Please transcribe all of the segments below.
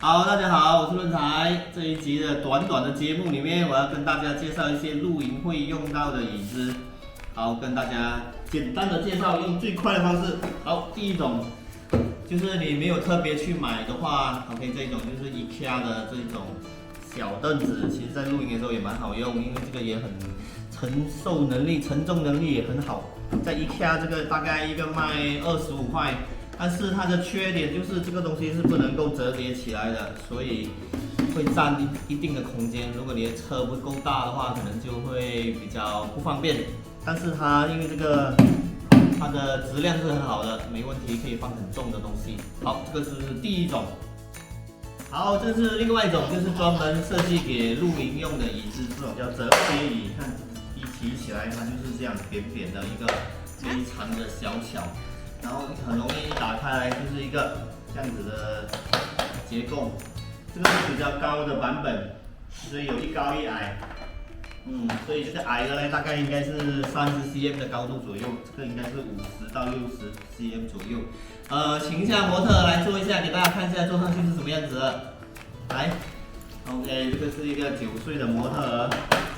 好，大家好，我是润才。这一集的短短的节目里面，我要跟大家介绍一些露营会用到的椅子。好，跟大家简单的介绍，用最快的方式。好，第一种就是你没有特别去买的话，OK，这种就是 IKEA 的这种小凳子，其实在露营的时候也蛮好用，因为这个也很承受能力、承重能力也很好。在 IKEA 这个大概一个卖二十五块。但是它的缺点就是这个东西是不能够折叠起来的，所以会占一一定的空间。如果你的车不够大的话，可能就会比较不方便。但是它因为这个它的质量是很好的，没问题，可以放很重的东西。好，这个是第一种。好，这是另外一种，就是专门设计给露营用的椅子，这种叫折叠椅。看一提起来，它就是这样扁扁的一个，非常的小巧。然后很容易打开来，就是一个这样子的结构。这个是比较高的版本，所以有一高一矮。嗯，所以这个矮的呢，大概应该是三十 cm 的高度左右，这个应该是五十到六十 cm 左右。呃，请一下模特来坐一下，给大家看一下坐上去是什么样子。来，OK，这个是一个九岁的模特，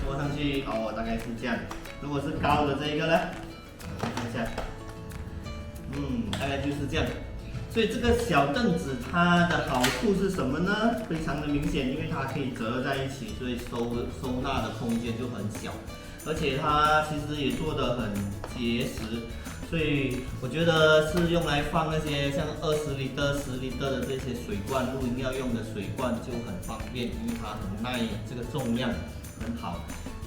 坐上去哦，大概是这样。如果是高的这一个呢，看一下。嗯，大概就是这样。所以这个小凳子它的好处是什么呢？非常的明显，因为它可以折在一起，所以收收纳的空间就很小。而且它其实也做的很结实，所以我觉得是用来放那些像二十厘的、十厘的这些水罐，露营要用的水罐就很方便，因为它很耐这个重量，很好。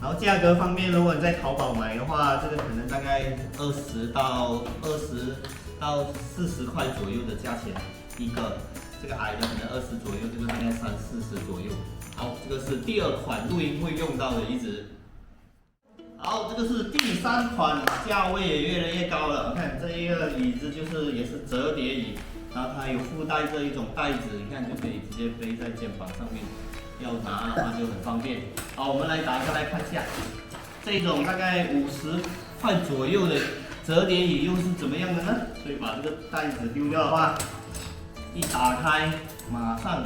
然后价格方面，如果你在淘宝买的话，这个可能大概二十到二十到四十块左右的价钱一个，这个矮的可能二十左右，这个大概三四十左右。好，这个是第二款露营会用到的椅子。好，这个是第三款，价位也越来越高了。你看这一个椅子就是也是折叠椅，然后它有附带这一种袋子，你看就可以直接背在肩膀上面。要拿的话就很方便。好，我们来打开来看一下，这种大概五十块左右的折叠椅又是怎么样的呢？所以把这个袋子丢掉的话，一打开马上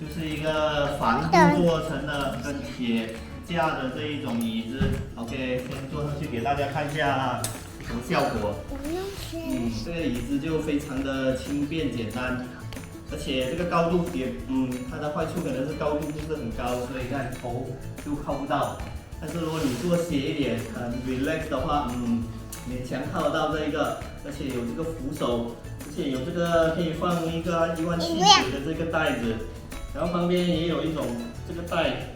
就是一个帆布做成的跟铁架的这一种椅子。OK，先坐上去给大家看一下什么效果。嗯，这个椅子就非常的轻便简单。而且这个高度也，嗯，它的坏处可能是高度不是很高，所以看头就靠不到。但是如果你坐斜一点，很 relax 的话，嗯，勉强靠得到这一个。而且有这个扶手，而且有这个可以放一个一万七水的这个袋子，然后旁边也有一种这个袋，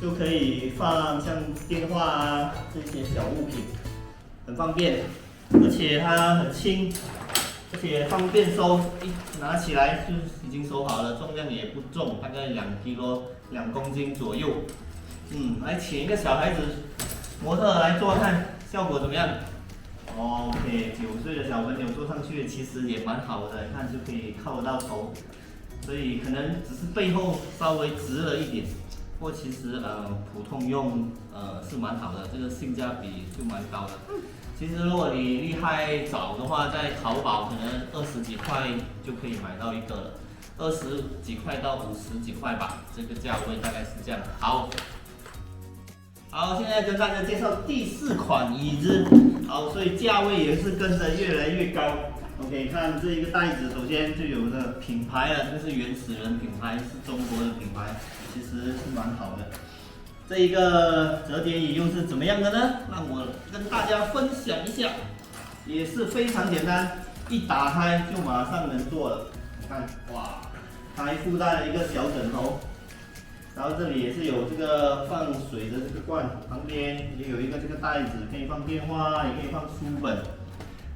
就可以放像电话啊这些小物品，很方便。而且它很轻。而且方便收，一拿起来就已经收好了，重量也不重，大概两 K 多，两公斤左右。嗯，来请一个小孩子模特来做看效果怎么样？OK，九岁的小朋友坐上去其实也蛮好的，看就可以靠得到头，所以可能只是背后稍微直了一点，不过其实呃普通用呃是蛮好的，这个性价比就蛮高的。其实如果你厉害找的话，在淘宝可能二十几块就可以买到一个了，二十几块到五十几块吧，这个价位大概是这样。好，好，现在跟大家介绍第四款椅子。好，所以价位也是跟着越来越高。OK，看这一个袋子，首先就有个品牌了，这个是原始人品牌，是中国的品牌，其实是蛮好的。这一个折叠椅又是怎么样的呢？让我跟大家分享一下，也是非常简单，一打开就马上能坐了。你看，哇，它还附带了一个小枕头，然后这里也是有这个放水的这个罐，旁边也有一个这个袋子，可以放电话，也可以放书本。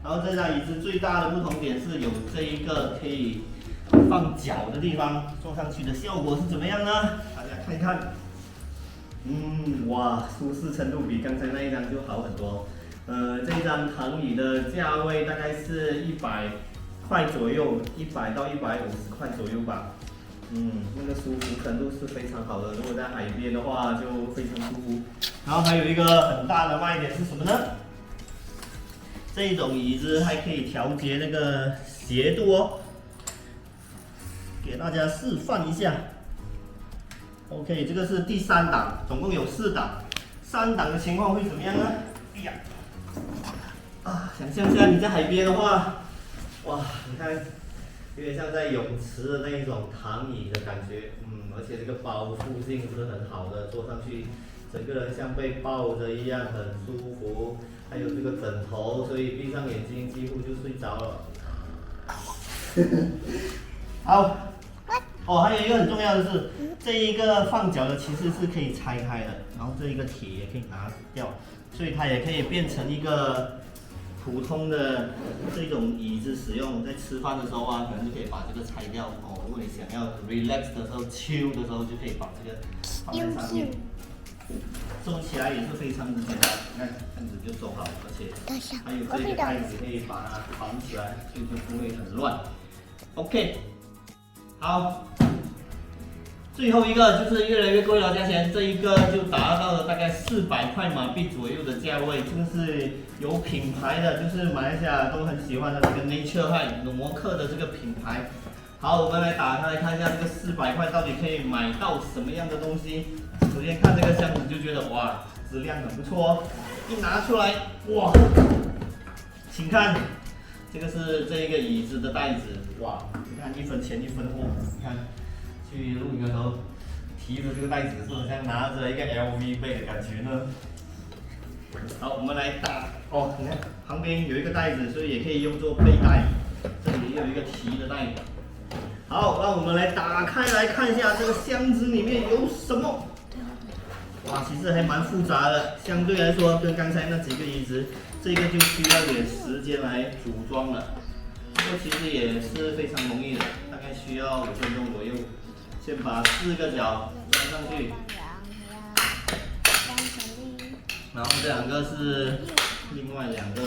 然后这张椅子最大的不同点是有这一个可以放脚的地方，坐上去的效果是怎么样呢？大家看一看。嗯，哇，舒适程度比刚才那一张就好很多。呃，这张躺椅的价位大概是一百块左右，一百到一百五十块左右吧。嗯，那个舒服程度是非常好的。如果在海边的话，就非常舒服。然后还有一个很大的卖点是什么呢？这种椅子还可以调节那个斜度哦。给大家示范一下。OK，这个是第三档，总共有四档，三档的情况会怎么样呢？哎呀，啊，想象一下你在海边的话，哇，你看，有点像在泳池的那一种躺椅的感觉，嗯，而且这个包覆性是很好的，坐上去，整个人像被抱着一样，很舒服。还有这个枕头，所以闭上眼睛几乎就睡着了。好，哦，还有一个很重要的是，这一个放脚的其实是可以拆开的，然后这一个铁也可以拿掉，所以它也可以变成一个普通的这种椅子使用。在吃饭的时候啊，可能就可以把这个拆掉哦。如果你想要 relax 的时候、chill 的时候，就可以把这个放在上面。收起来也是非常的简单，你看这样子就收好，而且还有这个袋子可以把它绑起来，就就不会很乱。OK，好，最后一个就是越来越贵了，价钱这一个就达到了大概四百块马币左右的价位，这个是有品牌的，就是马来西亚都很喜欢的这个 Nature High 摩克的这个品牌。好，我们来打开来看一下这个四百块到底可以买到什么样的东西。首先看这个箱子就觉得哇，质量很不错哦。一拿出来，哇，请看，这个是这一个椅子的袋子，哇，你看一分钱一分货，你看去露营的时候提着这个袋子，是不是像拿着一个 LV 背的感觉呢？好，我们来打哦，你看旁边有一个袋子，所以也可以用作背带。这里也有一个提的袋子。好，那我们来打开来看一下这个箱子里面有什么。哇，其实还蛮复杂的，相对来说跟刚才那几个椅子，这个就需要点时间来组装了。不过其实也是非常容易的，大概需要五分钟左右。先把四个脚装上去，然后这两个是另外两个。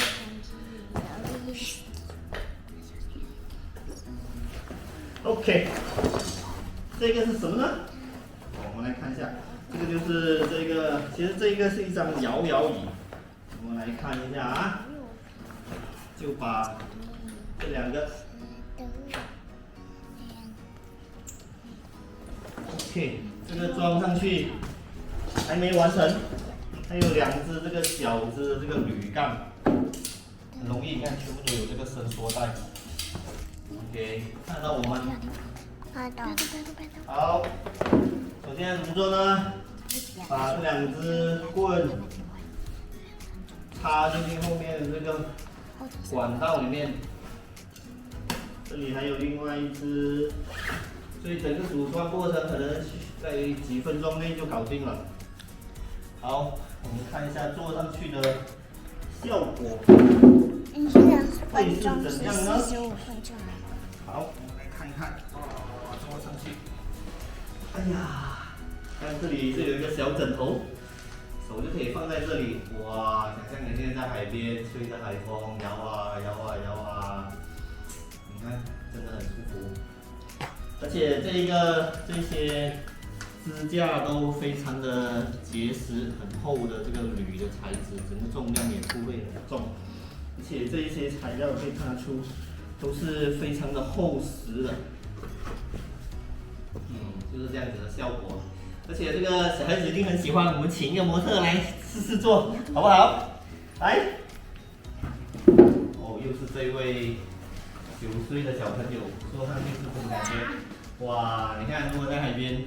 OK，这个是什么呢？我们来看一下。这个就是这个，其实这一个是一张摇摇椅，我们来看一下啊，就把这两个，OK，这个装上去，还没完成，还有两只这个小只这个铝杠，很容易，你看全部都有这个伸缩带，OK，看到我们，好。首先怎么做呢？把这两只棍插进去后面的这个管道里面。这里还有另外一只，所以整个组装过程可能在几分钟内就搞定了。好，我们看一下做上去的效果会是怎样呢？好，我们来看一看，哎呀！看这里这有一个小枕头，手就可以放在这里。哇，想象你现在在海边，吹着海风，摇啊摇啊摇啊，你看真的很舒服。而且这一个这些支架都非常的结实，很厚的这个铝的材质，整个重量也不会很重。而且这一些材料可以看得出，都是非常的厚实的。嗯，就是这样子的效果。而且这个小孩子一定很喜欢，我们请一个模特来试试做，好不好？来，哦，又是这位九岁的小朋友，坐上去是什么感觉？哇，你看，如果在海边，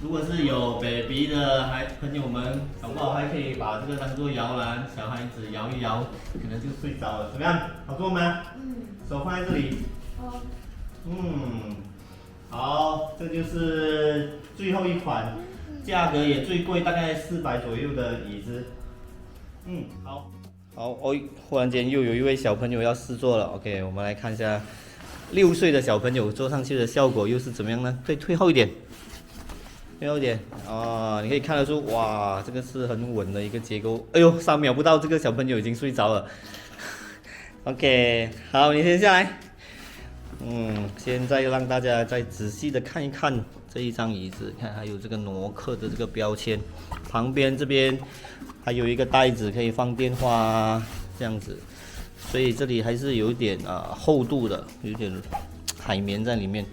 如果是有 baby 的孩朋友们，好不好？还可以把这个当做摇篮，小孩子摇一摇，可能就睡着了，怎么样？好做吗？嗯。手放在这里。好。嗯。这就是最后一款。价格也最贵，大概四百左右的椅子。嗯，好，好，哦，忽然间又有一位小朋友要试坐了。OK，我们来看一下六岁的小朋友坐上去的效果又是怎么样呢？对退后一点，退后一点。哦，你可以看得出，哇，这个是很稳的一个结构。哎呦，三秒不到，这个小朋友已经睡着了。OK，好，你先下来。嗯，现在让大家再仔细的看一看。这一张椅子，看还有这个挪克的这个标签，旁边这边还有一个袋子可以放电话啊，这样子，所以这里还是有点啊厚度的，有点海绵在里面，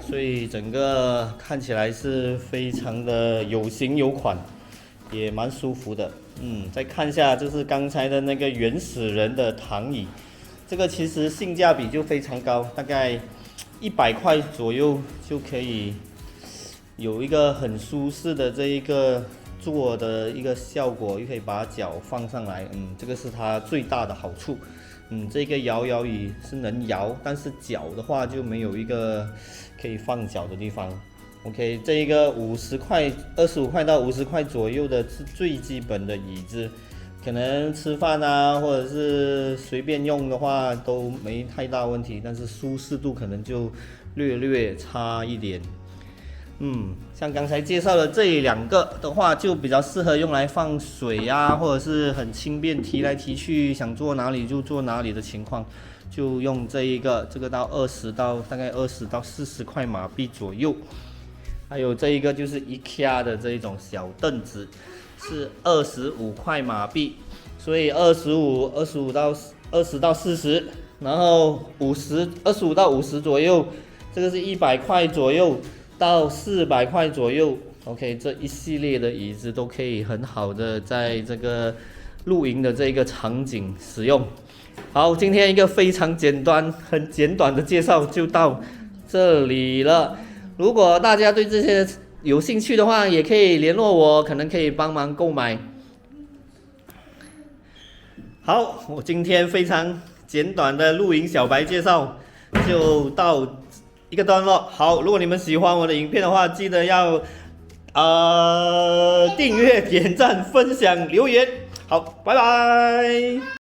所以整个看起来是非常的有型有款，也蛮舒服的。嗯，再看一下就是刚才的那个原始人的躺椅，这个其实性价比就非常高，大概一百块左右就可以有一个很舒适的这一个坐的一个效果，又可以把脚放上来，嗯，这个是它最大的好处。嗯，这个摇摇椅是能摇，但是脚的话就没有一个可以放脚的地方。OK，这一个五十块、二十五块到五十块左右的是最基本的椅子，可能吃饭啊，或者是随便用的话都没太大问题，但是舒适度可能就略略差一点。嗯，像刚才介绍的这两个的话，就比较适合用来放水呀，或者是很轻便提来提去，想坐哪里就坐哪里的情况，就用这一个，这个到二十到大概二十到四十块马币左右。还有这一个就是 IKEA 的这一种小凳子，是二十五块马币，所以二十五、二十五到二十到四十，然后五十二十五到五十左右，这个是一百块左右。到四百块左右，OK，这一系列的椅子都可以很好的在这个露营的这个场景使用。好，今天一个非常简单、很简短的介绍就到这里了。如果大家对这些有兴趣的话，也可以联络我，可能可以帮忙购买。好，我今天非常简短的露营小白介绍就到。一个段落，好，如果你们喜欢我的影片的话，记得要呃订阅、点赞、分享、留言，好，拜拜。